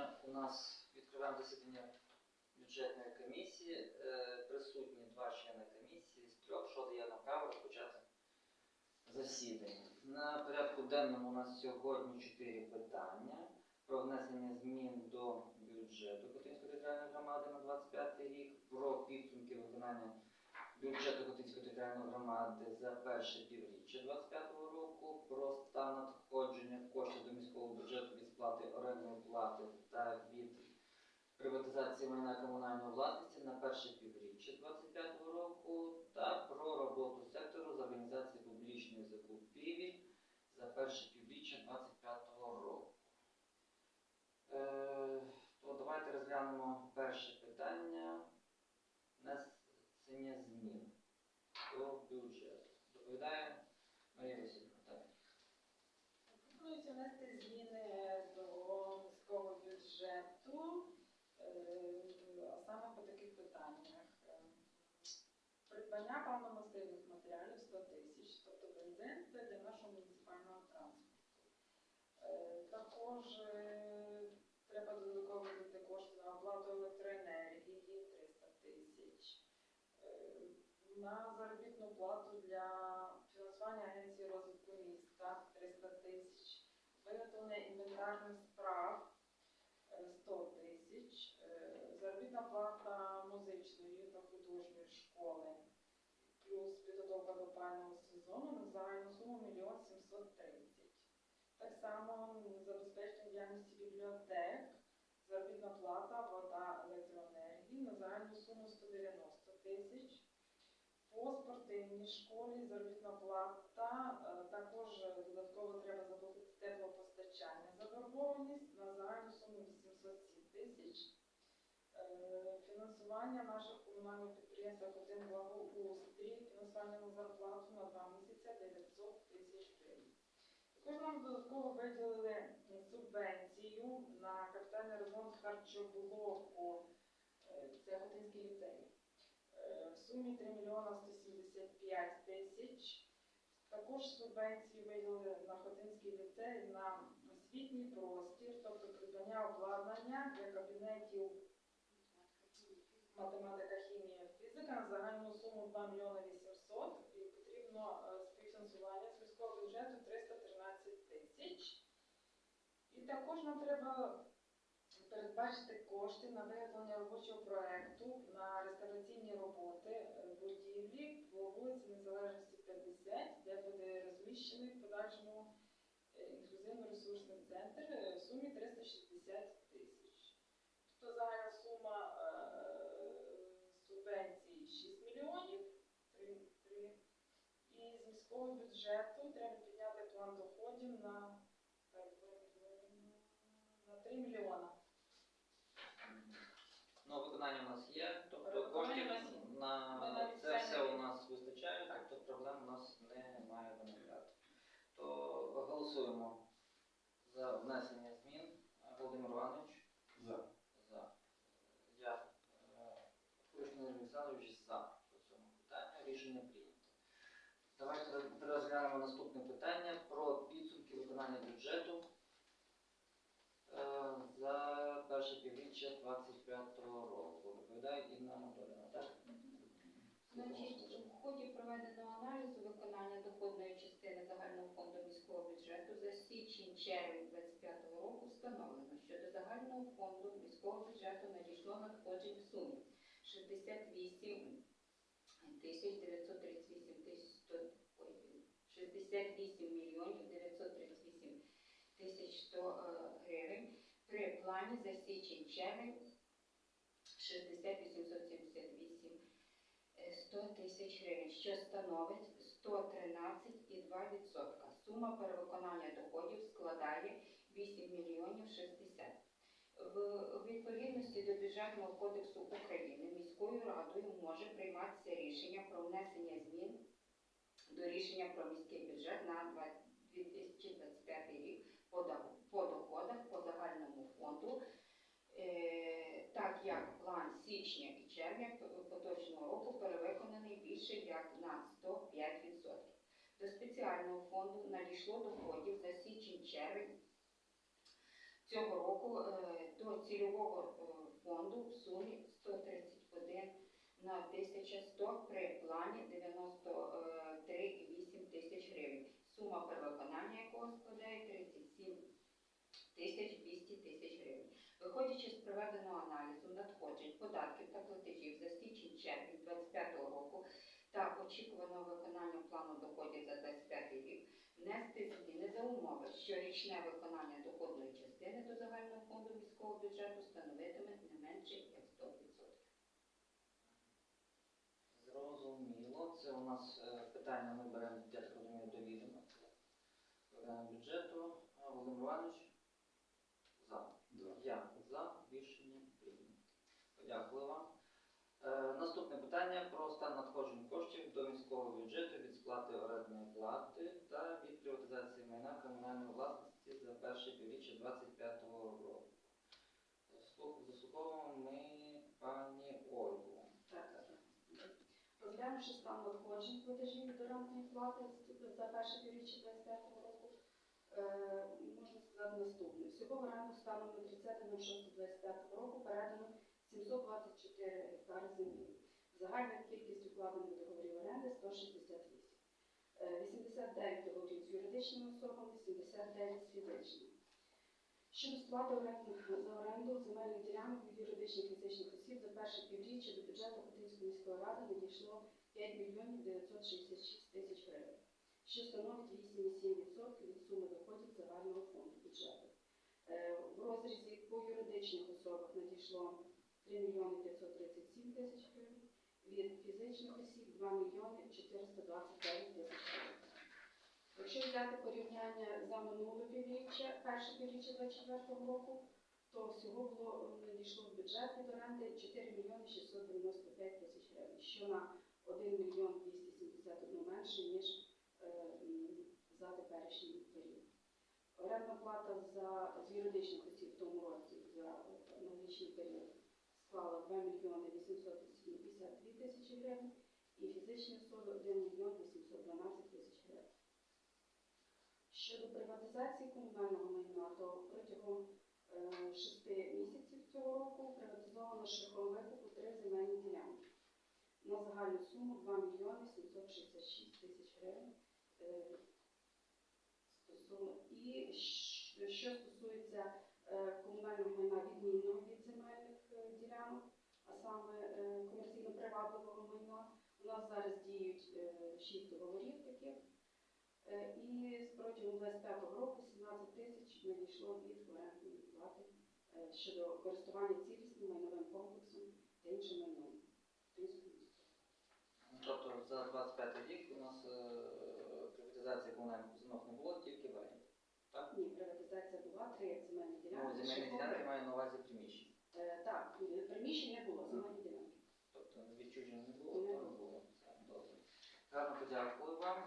Сьогодні у нас відкриваємо засідання бюджетної комісії. Е, Присутні два члени комісії з трьох, що дає нам право розпочати засідання. На порядку денному у нас сьогодні чотири питання про внесення змін до бюджету Котинської територіальної громади на 25 рік, про підсумки виконання бюджету Котинської територіальної громади за перше півріччя 25 року, про стан надходження коштів до міського бюджету від сплати орендної плати та від приватизації майна комунальної власності на перше півріччя 25 року та про роботу сектору з організації публічної закупівель за перше півріччя 25 року. Е, то давайте розглянемо перше питання внесення змін до. Доповідає Марія Васильівна. Так. Пропонується внести зміни до міського бюджету, е, а саме по таких питаннях. Е, Придбання паливно-мастильних матеріалів 100 тисяч, тобто бензин для нашого муніципального транспорту. Е, Також е, треба додатково видати кошти на оплату електроенергії 300 тисяч. Е, На заробітну плату для фінансування агенції розвитку міста 300 тисяч, виготовлення інвентарних справ е, 100 тисяч, е, заробітна плата музичної та художньої школи, плюс підготовка до опального сезону на загальну суму 1 730. Так само забезпечення діяльності бібліотек, заробітна плата, вода, електроенергії на загальну суму 190 тисяч. По спортивній школі заробітна плата, е, також додатково треба заплатити теплопостачання заборгованість на загальну суму 807 тисяч. Е, Фінансування наших комунальних підприємств «Один благоустрій», фінансування на зарплату на два місяці 900 тисяч гривень. Також нам додатково виділили субвенцію на капітальний ремонт харчоблоку, е, це Хотинський ліцей. Сумі 3 мільйона 175 тисяч. Також субвенції виділили на Хотинський ліцей на освітній простір, тобто придбання обладнання для кабінетів математика, хімія, фізика на загальну суму 2 мільйони 800 і потрібно е, співфінансування з міського бюджету 313 тисяч. І також нам треба передбачити кошти на виготовлення робочого проекту на реставраційні роботи е, будівлі по вулиці Незалежності 50, де буде розміщений в подальшому е, інклюзивно-ресурсний центр е, в сумі 360 тисяч. Тобто загальна сума субвенції 6 мільйонів. Три- три. І з міського бюджету треба підняти план доходів на, так, на 3 мільйона. Ну, у нас є, тобто коштів на це все у нас вистачає, тобто проблем у нас немає виникати. То голосуємо за внесення змін. Володимир Іванович За. за. Я Кушнір Олександрович за по цьому питанню. Рішення прийнято. Давайте розглянемо наступне питання про підсумки виконання бюджету е, за перше півріччя 25 року. Доповідає Інна Анатоліївна, так? Значить, в ході проведеного аналізу виконання доходної частини загального фонду міського бюджету за січень-червень 2025 року встановлено, що до загального фонду міського бюджету надійшло надходжень в сумі 68 тисяч 938 тисяч 100 ой, 68 мільйонів 938 тисяч 100 е, гривень при плані за січень-червень 60 878 е, 100 тисяч гривень, що становить 113,2%. Сума перевиконання доходів складає 8 мільйонів 60. В відповідності до бюджетного кодексу України міською радою може прийматися рішення про внесення змін до рішення про міський бюджет на 2025 рік по доходах по загальному фонду так як план січня і червня поточного року перевиконаний більше як на 105%. До спеціального фонду надійшло доходів за січень-червень цього року е, до цільового е, фонду в сумі 131 на 1100 при плані 93,8 тисяч гривень. Сума перевиконання якого складає 37 тисяч 200 гривень. Виходячи з проведеного аналізу надходжень, податків та платежів за січень-червень 2025 року та очікуваного виконання плану доходів за 2025 рік, внести зміни за умови, що річне виконання доходної частини до загального фонду міського бюджету становитиме не менше як 100%. Зрозуміло. Це у нас е, питання ми беремо, я так до відома. Беремо бюджету. Володимир Іванович? За. Я за. Рішення прийнято. Дякую вам. Е, наступне питання про стан надходжень коштів до міського бюджету від сплати орендної плати та від приватизації майна комунальної власності за перше півріччя 2025 року. Заслух- Заслуховуємо ми пані Ольгу. Так. Розглянувши стан надходжень платежів від орендної плати за перше півріччя 25 року, можна сказати наступне. Всього оренду станом на 30.06.25 року передано 724 гектари землі. Загальна кількість укладених договорів оренди 168. Е, 89 договорів з юридичними особами, 79 з фізичними. Щодо сплати за оренду земельних ділянок від юридичних фізичних осіб за перше півріччя до бюджету Хотинської міської ради надійшло 5 мільйонів 966 тисяч гривень, що становить 8,7% від суми доходів загального фонду бюджету. Е, В розрізі по юридичних особах надійшло 3 мільйони 537 тисяч гривень, від фізичних осіб 2 мільйони 429 тисяч гривень. Якщо взяти порівняння за минуле півріччя, перше півріччя 2024 року, то всього було е, надійшло в бюджет від оренди 4 мільйони 695 тисяч гривень, що на 1 мільйон 271 менше, ніж е, за теперішній період. Орендна плата за, з юридичних осіб в тому році за аналогічний період склала 2 мільйони 852 тисячі гривень і фізичні особи 1 мільйон 812 тисяч гривень. Щодо приватизації комунального майна, то протягом е, шести місяців цього року приватизовано шляхом викупу три земельні ділянки на загальну суму 2 мільйони 766 тисяч гривень. Е, І що стосується е, комунального майна відмінного від земельних е, ділянок, а саме е, комерційно-привабливого майна, у нас зараз діють е, шість договорів таких. Е, І протягом 25 року 17 тисяч надійшло від орендної плати е, щодо користування цілісним майновим комплексом та іншим майном. Тобто за 25 рік у нас е, приватизації комунальних установ не було, тільки в оренді. Ні, приватизація була, три земельні Ну, ділянки. земельні ділянки викупу. маю на увазі приміщення. Е, Так, е, приміщень не було, земельні ділянки. Тобто відчуження не було, не було. Гарно подякую вам.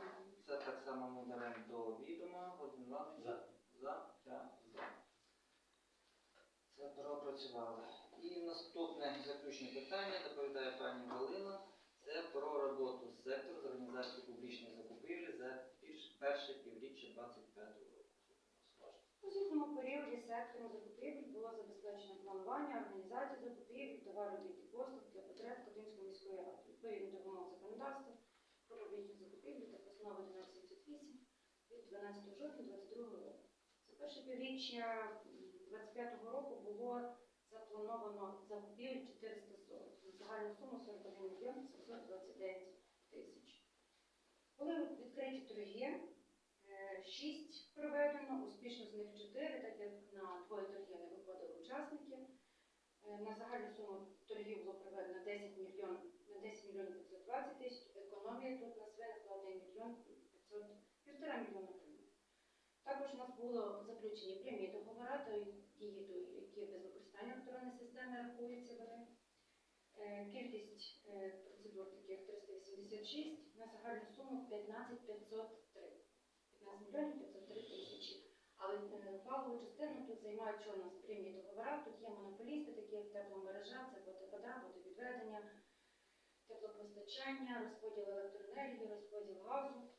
Це так само ми беремо до відома. Володимир Іванович? За. За. За. Це пропрацювали. І наступне заключне питання доповідає пані Галина. Це про роботу сектору з організації публічних закупівель за перше півріччя 25 року. У звітному періоді сектором закупівель було забезпечено планування, організацію закупівель, товару та послуг для потреб Хотинської міської ради. Відповідно до вимог законодавства про публічні закупівлі та постанови 1178 від 12 жовтня 2022 року. За перше півріччя 2025 року було заплановано закупівель 440 на загальну суму 41 мільйон 729 тисяч. Були відкриті торги. Е, Шість проведено, успішно з них чотири, так як на двоє торгів не виходили учасники. Е, На загальну суму торгів було проведено 10 мільйон, на 10 мільйонів 520 тисяч. Економія тут нас виникла 1 мільйон 500, півтора мільйона. Також у нас було заключені прямі договори, то дії, то які без використання електронної системи рахуються вони. Е, Кількість е, процедур таких 386 на загальну суму 15 503. 15 мільйонів 503 тисячі. Але е, валову частину тут займають що у нас прямі договори. Тут є монополісти, такі як тепломережа, це водопода, водовідведення, теплопостачання, розподіл електроенергії, розподіл газу.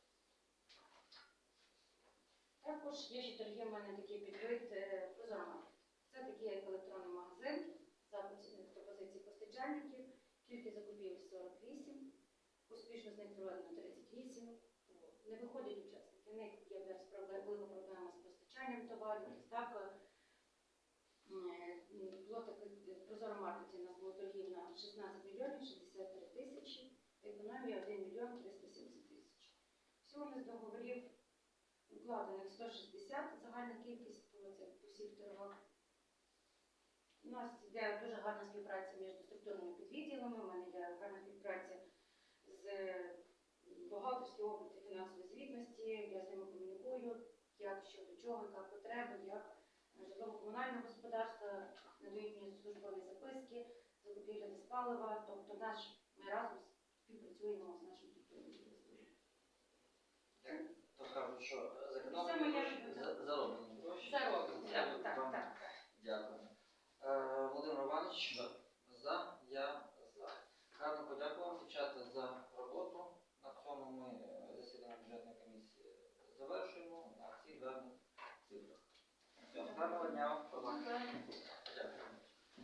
Також є ще торги в мене такий підвид е, прозорма. Це такий як електронний магазин, запит пропозиції постачальників, кількість закупівель 48, успішно з них проведено 38. Не виходять учасники. В них є без проблема з постачанням товарів, доставкою. Е, е, було таке прозоро маркеті у нас було торгів на 16 мільйонів 63 тисячі, економія 1 мільйон 370 тисяч. Всього у нас договорів укладених 160, загальна кількість по всіх торгах. У нас йде дуже гарна співпраця між структурними підвідділами, у мене йде гарна співпраця з бухгалтерської області фінансової звітності, я з ними комунікую, як що до чого, яка потреба, як житлово-комунальне господарство надають мені службові записки, закупівля диспалива, тобто наш, ми разом співпрацюємо з нашим структурним підрозділом. То кажуть, що Це моє так, так. Дякую. Е, Володимир Іванович, за, я за. Гарно подякував дівчата за роботу. На цьому ми е, засідання бюджетної комісії завершуємо на всіх гарних цифрах. Гарного дня.